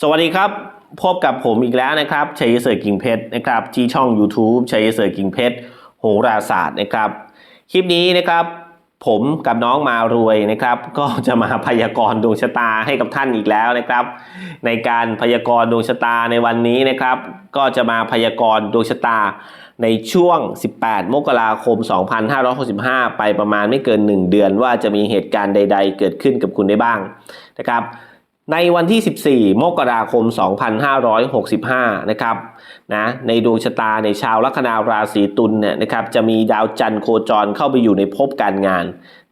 สวัสดีครับ พบกับผมอีกแล้วนะครับชัยเสร์กิ่งเพชรนะครับที่ช่อง YouTube ชัยเสร์กิ่งเพชรโหราศาสตร์นะครับ คลิปนี้นะครับ ผมกับน้องมารวยนะครับ ก็จะมาพยากรณ์ดวงชะตาให้กับท่านอีกแล้วนะครับ ในการพยากรณ์ดวงชะตาในวันนี้นะครับ ก็จะมาพยากรณ์ดวงชะตาในช่วง 18 มกราคม 2565 ไปประมาณไม่เกิน 1 เดือนว่าจะมีเหตุการณ์ใด ๆ เกิดขึ้นกับคุณได้บ้างนะครับ ในวันที่ 14 มกราคม 2565 นะครับนะในดวงชะตาในชาวลัคนาราศีตุลเนี่ยนะครับจะมีดาวจันทร์โคจรเข้าไปอยู่ในภพการงาน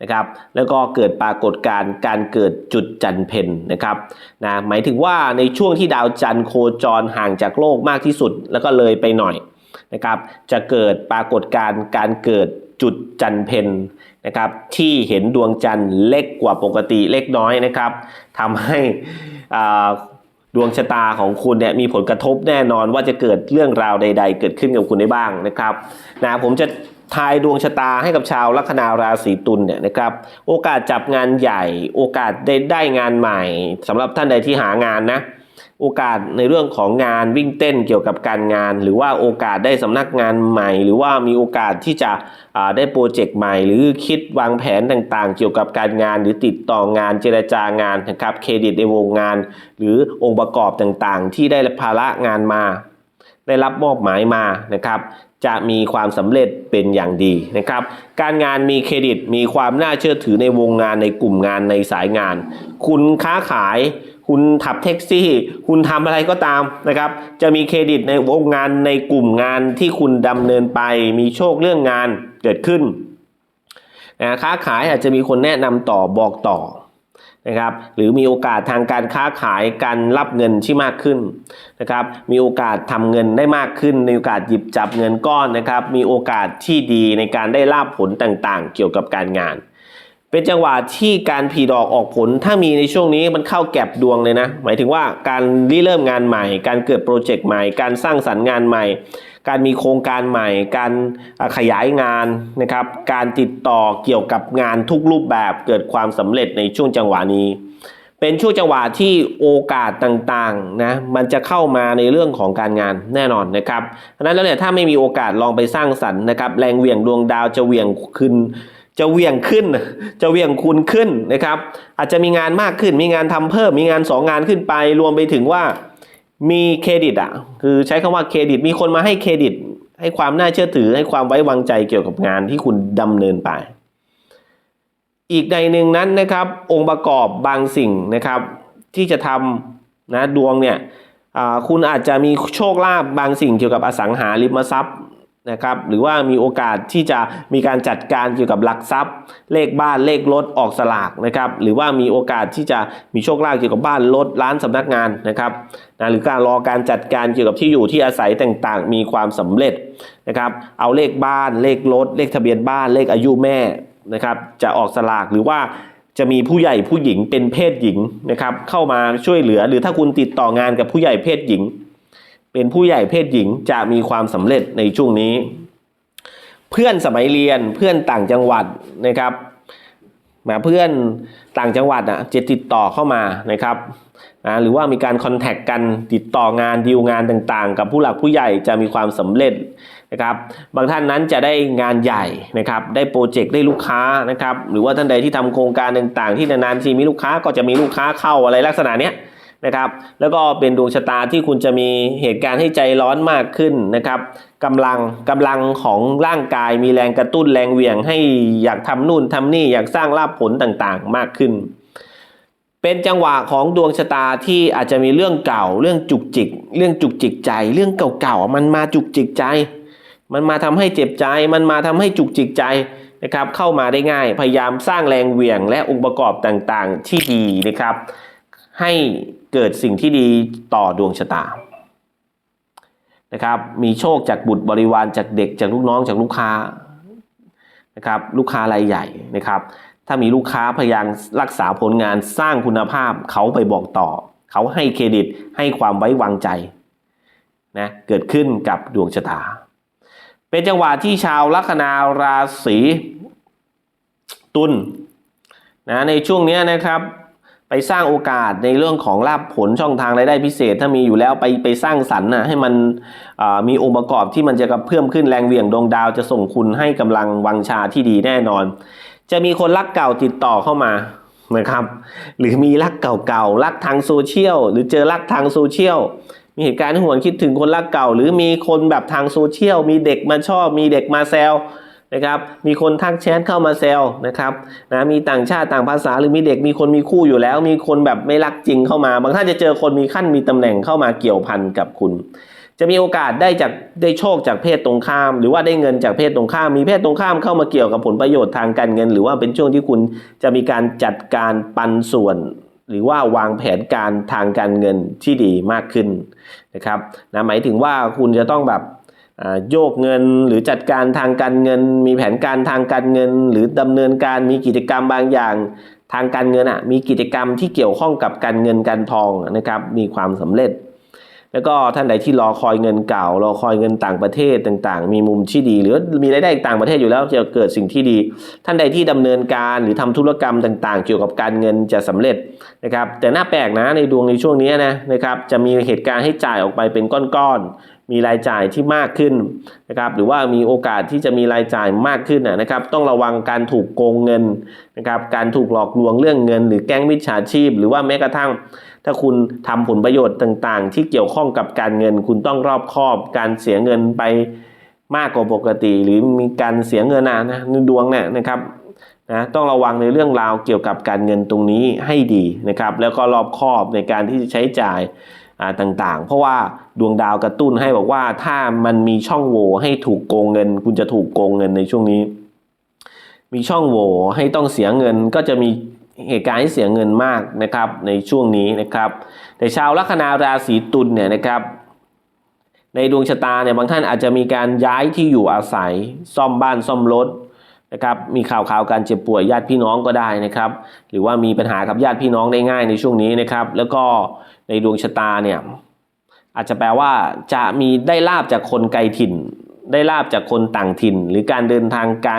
นะครับแล้วก็เกิดปรากฏการณ์การเกิดจุดจันทร์เพนนะครับนะหมายถึงว่าในช่วงที่ดาวจันทร์โคจรห่างจากโลกมากที่สุด แล้วก็เลยไปหน่อยนะครับจะเกิดปรากฏการณ์การเกิด จุดจันเพนนะครับที่เห็นดวงจันทร์เล็กกว่าปกติเล็กน้อยนะครับทำให้ดวงชะตาของคุณเนี่ยมีผลกระทบแน่นอนว่าจะเกิดเรื่องราวใด ๆ เกิดขึ้นกับคุณได้บ้างนะครับนะผมจะทายดวงชะตาให้กับชาวลัคนาราศีตุลเนี่ยนะครับโอกาสจับงานใหญ่ โอกาสได้ได้งานใหม่สำหรับท่านใดที่หางานนะ โอกาสในเรื่องของงานวิ่งเต้นเกี่ยวกับการงาน หรือว่าโอกาสได้สำนักงานใหม่ หรือว่ามีโอกาสที่จะได้โปรเจกต์ใหม่ หรือคิดวางแผนต่างๆ เกี่ยวกับการงาน หรือติดต่องานเจรจางานนะครับเครดิตในวงงาน หรือองค์ประกอบต่างๆ ที่ได้รับภาระงานมา ได้รับมอบหมายมานะครับจะมีความสำเร็จเป็นอย่างดีนะครับ การงานมีเครดิตมีความน่าเชื่อถือในวงงานในกลุ่มงานในสายงาน คุณค้าขาย คุณขับแท็กซี่ คุณทำอะไรก็ตามนะครับ จะมีเครดิตในวงงานในกลุ่มงานที่คุณดำเนินไป มีโชคเรื่องงานเกิดขึ้นนะค้าขายอาจจะมีคนแนะนำต่อบอกต่อนะครับหรือมีโอกาสทางการค้าขายการรับเงินที่มากขึ้นนะครับมีโอกาสทำเงินได้มากขึ้น มีโอกาสหยิบจับเงินก้อนนะครับมีโอกาสที่ดีในการได้ลาบผลต่างๆ เกี่ยวกับการงาน เป็นจังหวะที่การผีดอกออกผล ถ้ามีในช่วงนี้มันเข้าแก็บดวงเลยนะ หมายถึงว่าการริเริ่มงานใหม่ การเกิดโปรเจกต์ใหม่ การสร้างสรรค์งานใหม่ การมีโครงการใหม่ การขยายงานนะครับ การติดต่อเกี่ยวกับงานทุกรูปแบบเกิดความสำเร็จในช่วงจังหวะนี้ เป็นช่วงจังหวะที่โอกาสต่างๆนะ มันจะเข้ามาในเรื่องของการงานแน่นอนนะครับเพราะนั้นแล้วเนี่ยถ้าไม่มีโอกาสลองไปสร้างสรรค์นะครับ แรงเหวี่ยงดวงดาวจะเหวี่ยงขึ้น จะเวี่ยงขึ้น จะเวี่ยงคุณขึ้นนะครับ อาจจะมีงานมากขึ้น มีงานทำเพิ่ม มีงานสองงานขึ้นไป รวมไปถึงว่ามีเครดิตอะ คือใช้คำว่าเครดิต มีคนมาให้เครดิต ให้ความน่าเชื่อถือ ให้ความไว้วางใจเกี่ยวกับงานที่คุณดำเนินไป อีกในหนึ่งนั้นนะครับ องค์ประกอบบางสิ่งนะครับ ที่จะทำนะดวงเนี่ยคุณอาจจะมีโชคลาภบางสิ่งเกี่ยวกับอสังหาริมทรัพย์ นะครับหรือว่ามีโอกาสที่จะมีการจัดการเกี่ยวกับหลักทรัพย์ เลขบ้านเลขรถออกสลากนะครับหรือว่ามีโอกาสที่จะมีโชคลาภเกี่ยวกับบ้านรถร้านสำนักงานนะครับนะหรือการรอการจัดการเกี่ยวกับที่อยู่ที่อาศัยต่างๆ มีความสำเร็จนะครับเอาเลขบ้านเลขรถเลขทะเบียนบ้านเลขอายุแม่นะครับจะออกสลากหรือว่าจะมีผู้ใหญ่ผู้หญิงเป็นเพศหญิงนะครับเข้ามาช่วยเหลือ หรือถ้าคุณติดต่องานกับผู้ใหญ่เพศหญิง เป็นผู้ใหญ่เพศหญิงจะมีความสำเร็จในช่วงนี้ เพื่อนสมัยเรียนเพื่อนต่างจังหวัดนะครับมาเพื่อนต่างจังหวัดอะจะติดต่อเข้ามานะครับนะหรือว่ามีการคอนแทคกันติดต่องานดีลงานต่างๆ กับผู้หลักผู้ใหญ่จะมีความสำเร็จนะครับบางท่านนั้นจะได้งานใหญ่นะครับได้โปรเจกต์ได้ลูกค้านะครับหรือว่าท่านใดที่ทำโครงการต่างๆ ที่นานๆทีมีลูกค้าก็จะมีลูกค้าเข้าอะไรลักษณะเนี้ย นะครับ แล้วก็เป็นดวงชะตาที่คุณจะมีเหตุการณ์ให้ใจร้อนมากขึ้นนะครับกำลังกำลังของร่างกายมีแรงกระตุ้นแรงเหวี่ยงให้อยากทำนู่นทำนี่อยากสร้างลาภผลต่างๆ มากขึ้น เป็นจังหวะของดวงชะตาที่อาจจะมีเรื่องเก่า เรื่องจุกจิก เรื่องจุกจิกใจ เรื่องเก่าๆมันมาจุกจิกใจ มันมาทำให้เจ็บใจ มันมาทำให้จุกจิกใจนะครับเข้ามาได้ง่ายพยายามสร้างแรงเหวี่ยงและองค์ประกอบต่างๆ ที่ดีนะครับ ให้เกิดสิ่งที่ดีต่อดวงชะตานะครับ มีโชคจากบุตรบริวารจากเด็กจากลูกน้องจากลูกค้านะครับ ลูกค้ารายใหญ่นะครับ ถ้ามีลูกค้าพยายามรักษาผลงานสร้างคุณภาพเขาไปบอกต่อ เขาให้เครดิตให้ความไว้วางใจนะเกิดขึ้นกับดวงชะตา เป็นจังหวะที่ชาวลัคนาราศีตุลนะในช่วงนี้นะครับ ไปสร้างโอกาสในเรื่องของลาบผลช่องทางรายได้พิเศษ ถ้ามีอยู่แล้วไปไปสร้างสรรค์นะให้มันมีองค์ประกอบที่มันจะกระเพิ่มขึ้นแรงเหวี่ยงดวงดาวจะส่งคุณให้กำลังวังชาที่ดีแน่นอน จะมีคนรักเก่าติดต่อเข้ามานะครับหรือมีรักเก่าๆรักทางโซเชียลหรือเจอรักทางโซเชียลมีเหตุการณ์ที่หวนคิดถึงคนรักเก่า หรือมีคนแบบทางโซเชียลมีเด็กมาชอบมีเด็กมาแซว นะครับ มีคนทักแชทเข้ามาแซวนะครับนะมีต่างชาติต่างภาษาหรือมีเด็กมีคนมีคู่อยู่แล้ว มีคนแบบไม่รักจริงเข้ามา บางท่านจะเจอคนมีขั้นมีตำแหน่งเข้ามาเกี่ยวพันกับคุณ จะมีโอกาสได้จากได้โชคจากเพศตรงข้าม หรือว่าได้เงินจากเพศตรงข้าม มีเพศตรงข้ามเข้ามาเกี่ยวกับผลประโยชน์ทางการเงิน หรือว่าเป็นช่วงที่คุณจะมีการจัดการปันส่วนหรือว่าวางแผนการทางการเงินที่ดีมากขึ้นนะครับนะหมายถึงว่าคุณจะต้องแบบ โยกเงินหรือจัดการทางการเงิน มีแผนการทางการเงิน หรือดำเนินการมีกิจกรรมบางอย่าง ทางการเงินอะมีกิจกรรมที่เกี่ยวข้องกับการเงินการทองนะครับมีความสำเร็จ แล้วก็ท่านใดที่รอคอยเงินเก่ารอคอยเงินต่างประเทศต่างๆ มีมุมที่ดี หรือมีรายได้ต่างประเทศอยู่แล้วจะเกิดสิ่งที่ดี ท่านใดที่ดำเนินการหรือทำธุรกรรมต่าง ๆ เกี่ยวกับการเงินจะสำเร็จนะครับแต่น่าแปลกนะในดวงในช่วงนี้นะนะครับจะมีเหตุการณ์ให้จ่ายออกไปเป็นก้อนมีรายจ่ายที่มากขึ้นนะครับหรือว่ามีโอกาสที่จะมีรายจ่ายมากขึ้นนะนะครับ ต้องระวังการถูกโกงเงินนะครับการถูกหลอกลวงเรื่องเงิน หรือแก๊งมิจฉาชีพ หรือว่าแม้กระทั่ง ถ้าคุณทำผลประโยชน์ต่างๆ ที่เกี่ยวข้องกับการเงิน คุณต้องรอบคอบ การเสียเงินไปมากกว่าปกติ หรือมีการเสียเงินนะนะดวงเนี่ยนะครับนะต้องระวังในเรื่องราวเกี่ยวกับการเงินตรงนี้ให้ดีนะครับ แล้วก็รอบคอบในการที่จะใช้จ่าย ต่างๆ เพราะว่าดวงดาวกระตุ้นให้บอกว่าถ้ามันมีช่องโหว่ให้ถูกโกงเงิน คุณจะถูกโกงเงินในช่วงนี้ มีช่องโหว่ให้ต้องเสียเงินก็จะมีเหตุการณ์ให้เสียเงินมากนะครับในช่วงนี้นะครับ แต่ชาวลัคนาราศีตุลเนี่ยนะครับ ในดวงชะตาเนี่ยบางท่านอาจจะมีการย้ายที่อยู่อาศัยซ่อมบ้านซ่อมรถนะครับมีข่าวข่าวการเจ็บป่วยญาติพี่น้องก็ได้นะครับ หรือว่ามีปัญหากับญาติพี่น้องได้ง่ายในช่วงนี้นะครับ แล้วก็ ในดวงชะตาเนี่ยอาจจะแปลว่าจะมีได้ลาบจากคนไกลถิ่น ได้ลาบจากคนต่างถิ่น หรือการเดินทางไกล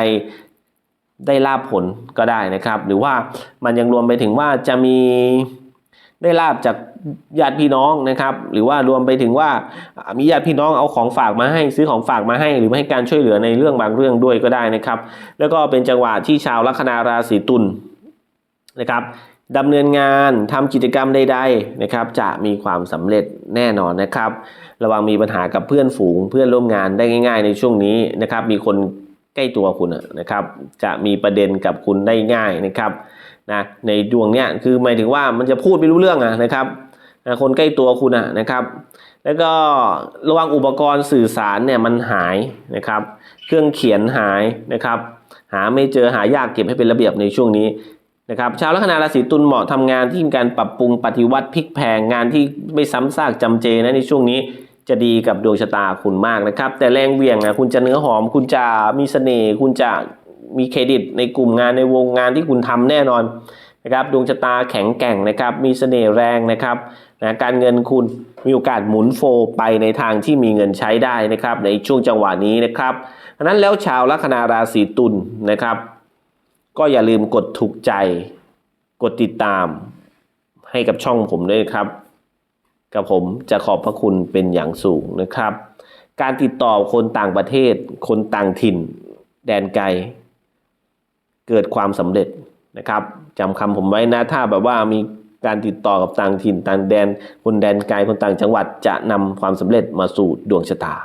ได้ลาบผลก็ได้นะครับ หรือว่ามันยังรวมไปถึงว่าจะมีได้ลาบจากญาติพี่น้องนะครับ หรือว่ารวมไปถึงว่ามีญาติพี่น้องเอาของฝากมาให้ซื้อของฝากมาให้ หรือให้การช่วยเหลือในเรื่องบางเรื่องด้วยก็ได้นะครับ แล้วก็เป็นจังหวะที่ชาวลัคนาราศีตุลนะครับ ดำเนินงานทำกิจกรรมใดๆนะครับจะมีความสำเร็จแน่นอนนะครับ ระวังมีปัญหากับเพื่อนฝูงเพื่อนร่วมงานได้ง่าย ๆ ในช่วงนี้นะครับ มีคนใกล้ตัวคุณนะครับ จะมีประเด็นกับคุณได้ง่ายนะครับนะในดวงเนี้ยคือหมายถึงว่ามันจะพูดไม่รู้เรื่องนะครับนะคนใกล้ตัวคุณนะครับ แล้วก็ระวังอุปกรณ์สื่อสารเนี่ยมันหายนะครับ เครื่องเขียนหายนะครับ หาไม่เจอหายากเก็บให้เป็นระเบียบในช่วงนี้ นะครับชาวลัคนาราศีตุลเหมาะทำงานที่มีการปรับปรุงปฏิวัติพลิกแพงงานที่ไม่ซ้ำซากจำเจนะในช่วงนี้จะดีกับดวงชะตาคุณมากนะครับ แต่แรงเวียงนะคุณจะเนื้อหอม คุณจะมีเสน่ห์คุณจะมีเครดิตในกลุ่มงานในวงงานที่คุณทำแน่นอนนะครับดวงชะตาแข็งแกร่งนะครับ มีเสน่ห์แรงนะครับนะการเงินคุณมีโอกาสหมุนโฟไปในทางที่มีเงินใช้ได้นะครับ ในช่วงจังหวะนี้นะครับดังนั้นแล้วชาวลัคนาราศีตุลนะครับ ก็อย่าลืมกดถูกใจ กดติดตาม ให้กับช่องผมด้วยครับกับผมจะขอบพระคุณเป็นอย่างสูงนะครับ การติดต่อคนต่างประเทศ คนต่างถิ่น แดนไกล เกิดความสำเร็จนะครับจำคำผมไว้นะถ้าแบบว่ามีการติดต่อกับต่างถิ่น ต่างแดน คนแดนไกลคนต่างจังหวัดจะนำความสำเร็จมาสู่ดวงชะตา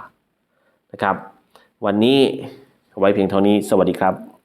นะครับ วันนี้ไว้เพียงเท่านี้สวัสดีครับ